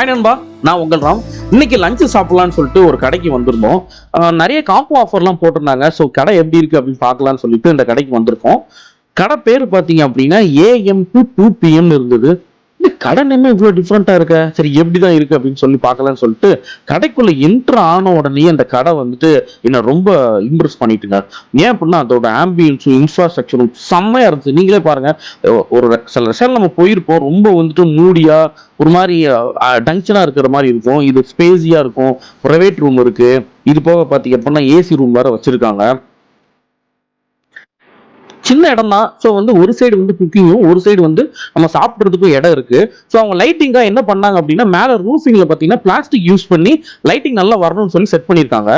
Hi நண்பா. நான் உங்கள் ராம். இன்னைக்கு லஞ்சு சாப்பிடலாம்னு சொல்லிட்டு ஒரு கடைக்கு வந்திருந்தோம். நிறைய காம்போ ஆஃபர்லாம் போட்டிருந்தாங்க. ஸோ கடை எப்படி இருக்கு அப்படின்னு பார்க்கலாம்னு சொல்லிட்டு இந்த கடைக்கு வந்திருக்கோம். கடை பேர் பார்த்தீங்க அப்படின்னா ஏஎம் டு டூ பிஎம் இருந்தது. இந்த கடை நேமே இவ்வளோ டிஃப்ரெண்ட்டாக இருக்க? சரி எப்படி தான் இருக்குது அப்படின்னு சொல்லி பார்க்கலான்னு சொல்லிட்டு கடைக்குள்ளே என்ட்ரு ஆன உடனே அந்த கடை வந்துட்டு என்னை ரொம்ப இம்ப்ரெஸ் பண்ணிட்டுங்க. ஏன் அப்படின்னா அதோட ஆம்பியன்ஸும் இன்ஃப்ராஸ்ட்ரக்சரும் செம்மையாக இருந்துச்சு. நீங்களே பாருங்கள் ஒரு சில ரெஸ்டாரண்ட் நம்ம போயிருப்போம். ரொம்ப வந்துட்டு மூடியாக ஒரு மாதிரி டங்ஷனாக இருக்கிற மாதிரி இருக்கும். இது ஸ்பேஸியாக இருக்கும். ப்ரைவேட் ரூம் இருக்குது இது போக பார்த்தீங்க அப்படின்னா ஏசி ரூம் வேறு வச்சுருக்காங்க. சின்ன இடம் தான் ஸோ வந்து ஒரு சைடு வந்து குக்கிங்கும் ஒரு சைடு வந்து நம்ம சாப்பிட்றதுக்கும் இடம் இருக்கு. ஸோ அவங்க லைட்டிங்காக என்ன பண்ணாங்க அப்படின்னா மேலே ரூஃபிங்கில் பார்த்தீங்கன்னா பிளாஸ்டிக் யூஸ் பண்ணி லைட்டிங் நல்லா வரணும்னு சொல்லி செட் பண்ணியிருக்காங்க.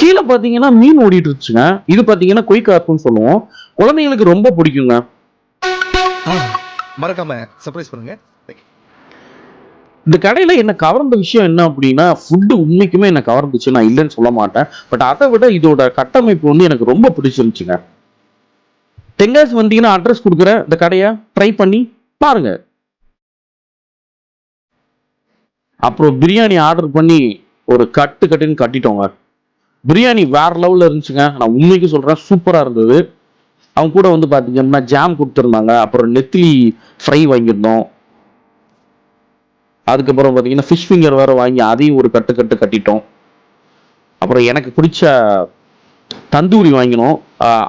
கீழே பார்த்தீங்கன்னா மீன் ஓடிட்டு இருந்துச்சுங்க. இது பார்த்தீங்கன்னா கொய் கார்ப்புன்னு சொல்லுவோம். குழந்தைங்களுக்கு ரொம்ப பிடிக்குங்க. மறக்காம சர்ப்ரைஸ் பண்ணுங்க. இந்த கடையில் என்ன கவர்ந்த விஷயம் என்ன அப்படின்னா ஃபுட்டு உண்மைக்குமே என்ன கவர்ந்துச்சு நான் இல்லைன்னு சொல்ல மாட்டேன். பட் அதை விட இதோட கட்டமைப்பு வந்து எனக்கு ரொம்ப பிடிச்சிருந்துச்சுங்க. தெங்காசி வந்தீங்கன்னா அட்ரஸ் கொடுக்குறேன். இந்த கடையை ட்ரை பண்ணி பாருங்க. அப்புறம் பிரியாணி ஆர்டர் பண்ணி ஒரு கட்டு கட்டுன்னு கட்டிட்டோங்க பிரியாணி வேற லெவலில் இருந்துச்சுங்க. நான் உண்மைக்கு சொல்கிறேன் சூப்பராக இருந்தது. அவங்க கூட வந்து பார்த்தீங்கன்னா ஜாம் கொடுத்துருந்தாங்க. அப்புறம் நெத்திலி ஃப்ரை வாங்கியிருந்தோம். அதுக்கப்புறம் பார்த்தீங்கன்னா ஃபிஷ் ஃபிங்கர் வேறு வாங்கி அதையும் ஒரு கட்டு கட்டு கட்டிட்டோம். அப்புறம் எனக்கு பிடிச்ச தந்தூரி வாங்கினோம்.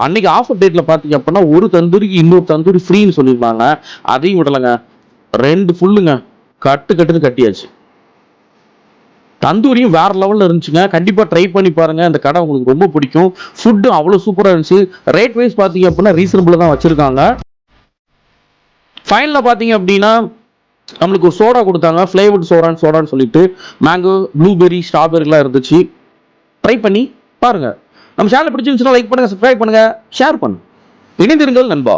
அன்னைக்கு ஆஃபர் டேட்ல பார்த்தீங்க அப்படின்னா ஒரு தந்தூரிக்கு இன்னொரு தந்தூரி ஃப்ரீன்னு சொல்லியிருந்தாங்க. அதையும் விடலைங்க. ரெண்டு ஃபுல்லுங்க கட்டு கட்டுன்னு கட்டியாச்சு. தந்தூரியும் வேற லெவலில் இருந்துச்சுங்க. கண்டிப்பாக ட்ரை பண்ணி பாருங்கள் இந்த கடை உங்களுக்கு ரொம்ப பிடிக்கும். ஃபுட்டு அவ்வளோ சூப்பராக இருந்துச்சு. ரேட் வைஸ் பார்த்தீங்க அப்படின்னா ரீசனபிளாக தான் வச்சுருக்காங்க. ஃபைனலில் பார்த்தீங்க அப்படின்னா நம்மளுக்கு ஒரு சோடா கொடுத்தாங்க. ஃப்ளேவர்டு சோடான்னு சோடான்னு சொல்லிட்டு. மேங்கோ ப்ளூபெரி ஸ்ட்ராபெரிலாம் இருந்துச்சு. ட்ரை பண்ணி பாருங்கள் நம்ம சேனல் பிடிச்சிருந்துச்சுன்னா லைக் பண்ணுங்கள் சப்ஸ்கிரைப் பண்ணுங்க ஷேர் பண்ணு இணைந்திருங்கள் நண்பா.